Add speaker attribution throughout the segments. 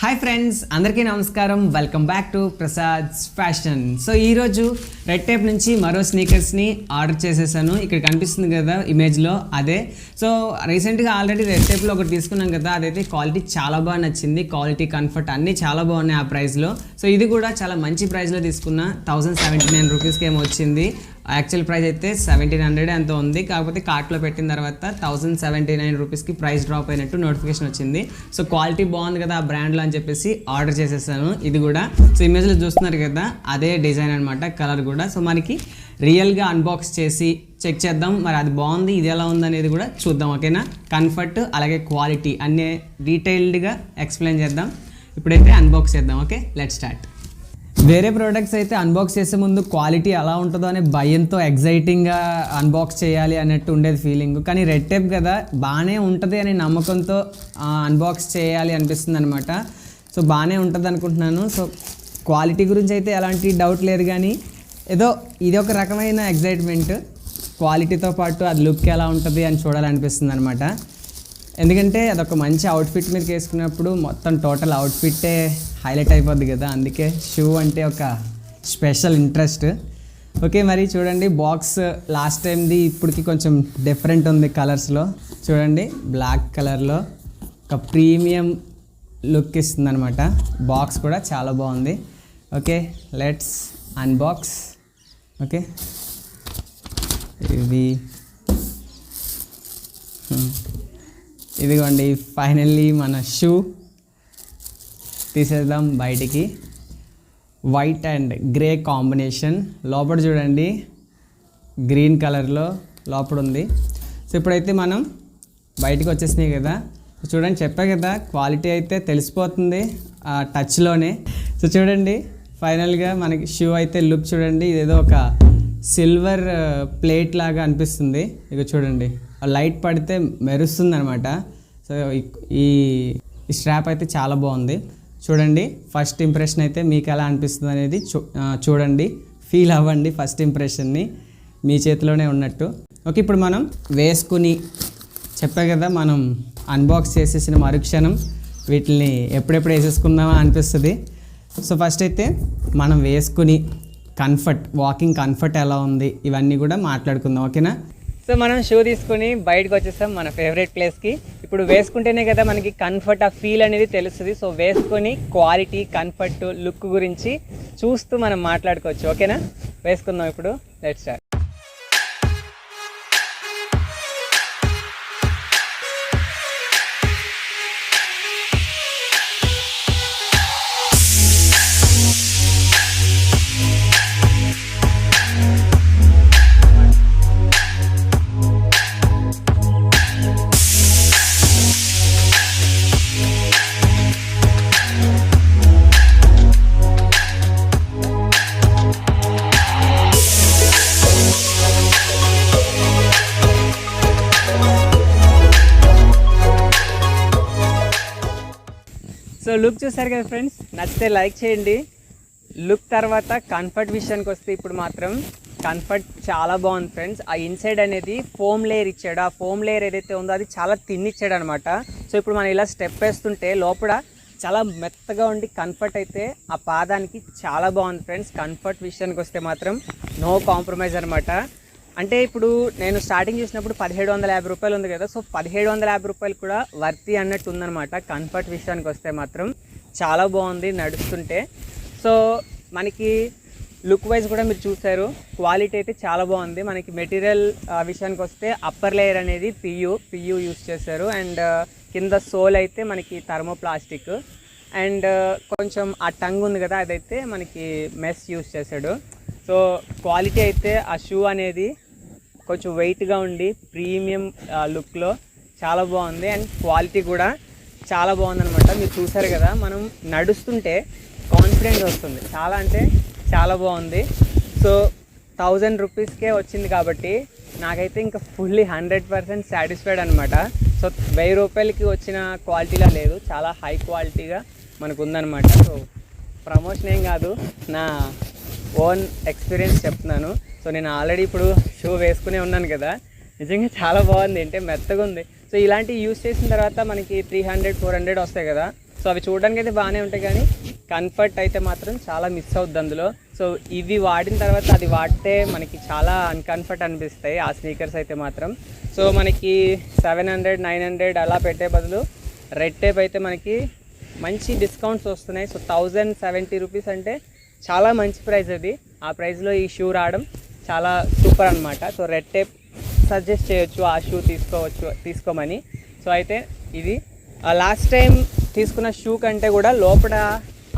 Speaker 1: Hi friends అందరికీ నమస్కారం. Welcome back to Prasad's fashion so ఈరోజు రెడ్ టేప్ నుంచి మరో స్నీకర్స్ని ఆర్డర్ చేసేసాను. ఇక్కడ కనిపిస్తుంది కదా ఇమేజ్లో అదే. సో రీసెంట్గా ఆల్రెడీ రెడ్ టేప్లో ఒకటి తీసుకున్నాం కదా అదైతే క్వాలిటీ చాలా బాగా నచ్చింది. క్వాలిటీ కంఫర్ట్ అన్నీ చాలా బాగున్నాయి ఆ ప్రైస్లో సో ఇది కూడా చాలా మంచి ప్రైస్లో తీసుకున్న. థౌసండ్ సెవెంటీ నైన్ రూపీస్కి ఏమో వచ్చింది. యాక్చువల్ ప్రైస్ అయితే సెవెంటీన్ హండ్రెడ్ ఎంతో ఉంది. కాకపోతే కార్ట్లో పెట్టిన తర్వాత థౌసండ్ సెవెంటీ నైన్ రూపీస్కి ప్రైస్ డ్రాప్ అయినట్టు నోటిఫికేషన్ వచ్చింది. సో క్వాలిటీ బాగుంది కదా ఆ బ్రాండ్లో అని చెప్పేసి ఆర్డర్ చేసేసాను. ఇది కూడా సో ఇమేజ్లో చూస్తున్నారు కదా అదే డిజైన్ అనమాట కలర్ కూడా. సో మనకి రియల్గా అన్బాక్స్ చేసి చెక్ చేద్దాం. మరి అది బాగుంది ఇది ఎలా ఉందనేది కూడా చూద్దాం ఓకేనా కంఫర్ట్ అలాగే క్వాలిటీ అన్నీ డీటెయిల్డ్గా ఎక్స్ప్లెయిన్ చేద్దాం. ఇప్పుడైతే అన్బాక్స్ చేద్దాం ఓకే లెట్ స్టార్ట్ వేరే ప్రోడక్ట్స్ అయితే అన్బాక్స్ చేసే ముందు క్వాలిటీ ఎలా ఉంటుందో అనే భయంతో ఎగ్జైటింగ్గా అన్బాక్స్ చేయాలి అన్నట్టు ఉండేది ఫీలింగ్ కానీ రెడ్ టేప్ కదా బాగానే ఉంటుంది అనే నమ్మకంతో అన్బాక్స్ చేయాలి అనిపిస్తుంది అనమాట సో బాగానే ఉంటుంది అనుకుంటున్నాను. సో క్వాలిటీ గురించి అయితే ఎలాంటి డౌట్ లేదు కానీ ఏదో ఇది ఒక రకమైన ఎగ్జైట్మెంట్ క్వాలిటీతో పాటు అది లుక్ ఎలా ఉంటుంది అని చూడాలనిపిస్తుంది అనమాట ఎందుకంటే అదొక మంచి అవుట్ఫిట్ మీద వేసుకున్నప్పుడు మొత్తం టోటల్ అవుట్ఫిట్టే హైలైట్ అయిపోద్ది కదా. అందుకే షూ అంటే ఒక స్పెషల్ ఇంట్రెస్ట్. ఓకే మరి చూడండి బాక్స్ లాస్ట్ టైంది ఇప్పటికి కొంచెం డిఫరెంట్ ఉంది కలర్స్లో. చూడండి బ్లాక్ కలర్లో ఒక ప్రీమియం లుక్ ఇస్తుంది అనమాట బాక్స్ కూడా చాలా బాగుంది. Okay let's unbox. ఓకే ఇది ఇదిగోండి ఫైనల్లీ మన షూ. తీసేద్దాం బయటికి. వైట్ అండ్ గ్రే కాంబినేషన్ లోపల చూడండి గ్రీన్ కలర్లో లోపల ఉంది సో ఇప్పుడైతే మనం బయటికి వచ్చేసినాయి కదా. చూడండి చెప్పా కదా క్వాలిటీ అయితే తెలిసిపోతుంది ఆ టచ్లోనే సో చూడండి ఫైనల్గా మనకి షూ అయితే లుక్ చూడండి ఇదేదో ఒక సిల్వర్ ప్లేట్ uh, లాగా అనిపిస్తుంది. ఇక చూడండి ఆ లైట్ పడితే మెరుస్తుంది అనమాట సో ఈ స్ట్రాప్ అయితే చాలా బాగుంది. చూడండి ఫస్ట్ ఇంప్రెషన్ అయితే మీకు ఎలా అనిపిస్తుంది అనేది చూ చూడండి. ఫీల్ అవ్వండి ఫస్ట్ ఇంప్రెషన్ని మీ చేతిలోనే ఉన్నట్టు. ఓకే ఇప్పుడు మనం వేసుకుని చెప్పా కదా మనం అన్బాక్స్ చేసేసిన మరుక్షణం వీటిని ఎప్పుడెప్పుడు వేసేసుకుందామా అనిపిస్తుంది. సో ఫస్ట్ అయితే మనం వేసుకుని కంఫర్ట్ వాకింగ్ కంఫర్ట్ ఎలా ఉంది ఇవన్నీ కూడా మాట్లాడుకుందాం ఓకేనా? సో మనం షూ తీసుకుని బయటకు వచ్చేసాం మన ఫేవరెట్ ప్లేస్కి ఇప్పుడు వేసుకుంటేనే కదా మనకి కంఫర్ట్ ఆ ఫీల్ అనేది తెలుస్తుంది. సో వేసుకొని క్వాలిటీ కంఫర్ట్ లుక్ గురించి చూస్తూ మనం మాట్లాడుకోవచ్చు. ఓకేనా వేసుకుందాం ఇప్పుడు. లెట్ స్టార్ట్ సో లుక్ చూసారు కదా ఫ్రెండ్స్ నచ్చితే లైక్ చేయండి. లుక్ తర్వాత కంఫర్ట్ విషయానికి వస్తే ఇప్పుడు మాత్రం కంఫర్ట్ చాలా బాగుంది ఫ్రెండ్స్ ఆ ఇన్సైడ్ అనేది ఫోమ్ లేయర్ ఇచ్చాడు. ఆ ఫోమ్ లేయర్ ఏదైతే ఉందో అది చాలా తిన్నిచ్చాడు అనమాట సో ఇప్పుడు మనం ఇలా స్టెప్ వేస్తుంటే లోపల చాలా మెత్తగా ఉండి కంఫర్ట్ అయితే ఆ పాదానికి చాలా బాగుంది ఫ్రెండ్స్ కంఫర్ట్ విషయానికి వస్తే మాత్రం నో కాంప్రమైజ్ అనమాట అంటే ఇప్పుడు నేను స్టార్టింగ్ చూసినప్పుడు పదిహేడు వందల యాభై రూపాయలు ఉంది కదా సో పదిహేడు వందల యాభై రూపాయలు కూడా వర్తి అన్నట్టు ఉందన్నమాట. కంఫర్ట్ విషయానికి వస్తే మాత్రం చాలా బాగుంది నడుస్తుంటే. సో మనకి లుక్ వైజ్ కూడా మీరు చూసారు క్వాలిటీ అయితే చాలా బాగుంది. మనకి మెటీరియల్ విషయానికి వస్తే అప్పర్ లేయర్ అనేది పియు పియు యూస్ చేశారు. అండ్ కింద సోల్ అయితే మనకి థర్మో ప్లాస్టిక్ అండ్ కొంచెం ఆ టంగ్ ఉంది కదా అదైతే మనకి మెస్ యూస్ చేశాడు. సో క్వాలిటీ అయితే ఆ షూ అనేది కొంచెం వెయిట్గా ఉండి ప్రీమియం లుక్లో చాలా బాగుంది. అండ్ క్వాలిటీ కూడా చాలా బాగుందనమాట మీరు చూసారు కదా మనం నడుస్తుంటే కాన్ఫిడెన్స్ వస్తుంది. చాలా అంటే చాలా బాగుంది. సో థౌజండ్ రూపీస్కే వచ్చింది కాబట్టి నాకైతే ఇంకా ఫుల్లీ హండ్రెడ్ పర్సెంట్ సాటిస్ఫైడ్ అనమాట సో వెయ్యి రూపాయలకి వచ్చిన క్వాలిటీలా లేదు. చాలా హై క్వాలిటీగా మనకు ఉందన్నమాట సో ప్రమోషన్ ఏం కాదు. నా ఓన్ ఎక్స్పీరియన్స్ చెప్తున్నాను. సో నేను ఆల్రెడీ ఇప్పుడు షూ వేసుకునే ఉన్నాను కదా. నిజంగా చాలా బాగుంది. అంటే మెత్తగా ఉంది. సో ఇలాంటివి యూస్ చేసిన తర్వాత మనకి త్రీ హండ్రెడ్ ఫోర్ హండ్రెడ్ వస్తాయి కదా. సో అవి చూడడానికి అయితే బాగానే ఉంటాయి కానీ కంఫర్ట్ అయితే మాత్రం చాలా మిస్ అవుద్ది అందులో. సో ఇవి వాడిన తర్వాత అది వాడితే మనకి చాలా అన్కంఫర్ట్ అనిపిస్తాయి. ఆ స్నీకర్స్ అయితే మాత్రం. సో మనకి సెవెన్ హండ్రెడ్ నైన్ హండ్రెడ్ అలా పెట్టే బదులు రెడ్ టేప్ అయితే మనకి మంచి డిస్కౌంట్స్ వస్తున్నాయి. సో థౌజండ్ సెవెంటీ రూపీస్ అంటే చాలా మంచి ప్రైస్ అది. ఆ ప్రైస్లో ఈ షూ రావడం చాలా సూపర్ అనమాట సో రెడ్ టేప్ సజెస్ట్ చేయొచ్చు ఆ షూ తీసుకోవచ్చు తీసుకోమని. సో అయితే ఇది లాస్ట్ టైం తీసుకున్న షూ కంటే కూడా లోపల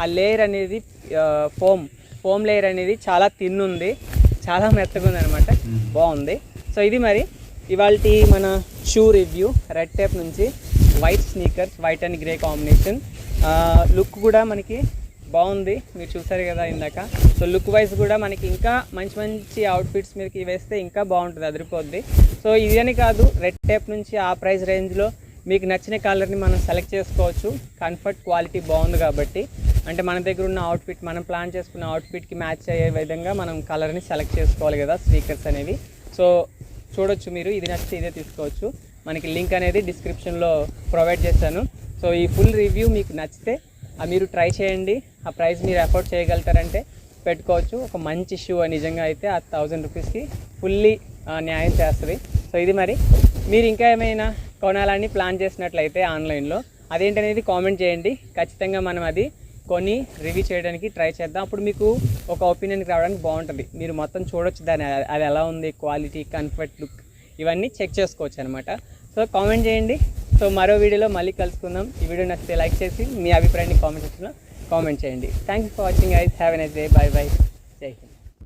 Speaker 1: ఆ లేయర్ అనేది ఫోమ్ ఫోమ్ లేయర్ అనేది చాలా థిన్ ఉంది. చాలా మెత్తగా ఉంది అనమాట బాగుంది. సో ఇది మరి ఇవాళ మన షూ రివ్యూ రెడ్ టేప్ నుంచి white sneakers white and grey combination. Look కూడా మనకి బాగుంది. మీరు చూసారు కదా ఇందాక. సో లుక్ వైజ్ కూడా మనకి ఇంకా మంచి మంచి అవుట్ఫిట్స్ మీదకి వేస్తే ఇంకా బాగుంటుంది అదిరిపోద్ది. సో ఇదని కాదు రెడ్ టేప్ నుంచి ఆ ప్రైస్ రేంజ్లో మీకు నచ్చిన కలర్ని మనం సెలెక్ట్ చేసుకోవచ్చు. కంఫర్ట్ క్వాలిటీ బాగుంది కాబట్టి. అంటే మన దగ్గర ఉన్న అవుట్ఫిట్ మనం ప్లాన్ చేసుకున్న అవుట్ఫిట్కి మ్యాచ్ అయ్యే విధంగా మనం కలర్ని సెలెక్ట్ చేసుకోవాలి కదా స్పీకర్స్ అనేవి. సో చూడొచ్చు మీరు ఇది నచ్చితే ఇదే తీసుకోవచ్చు. మనకి లింక్ అనేది డిస్క్రిప్షన్లో ప్రొవైడ్ చేశాను. సో ఈ ఫుల్ రివ్యూ మీకు నచ్చితే మీరు ట్రై చేయండి. ఆ ప్రైస్ మీరు అఫోర్డ్ చేయగలుగుతారంటే పెట్టుకోవచ్చు. ఒక మంచి షూ నిజంగా అయితే ఆ థౌజండ్ రూపీస్కి ఫుల్లీ న్యాయం చేస్తుంది. సో ఇది మరి మీరు ఇంకా ఏమైనా కొనాలని ప్లాన్ చేసినట్లయితే ఆన్లైన్లో అదేంటనేది కామెంట్ చేయండి. ఖచ్చితంగా మనం అది కొని రివ్యూ చేయడానికి ట్రై చేద్దాం. అప్పుడు మీకు ఒక ఒపీనియన్కి రావడానికి బాగుంటుంది. మీరు మొత్తం చూడొచ్చు దాని అది ఎలా ఉంది క్వాలిటీ కంఫర్ట్ లుక్ ఇవన్నీ చెక్ చేసుకోవచ్చు అనమాట సో కామెంట్ చేయండి. సో మరో వీడియోలో మళ్ళీ కలుసుకుందాం. ఈ వీడియో నచ్చితే లైక్ చేసి మీ అభిప్రాయాన్ని కామెంట్ సెక్షన్లో కామెంట్ చేయండి. Thank you for watching ice have nice day bye bye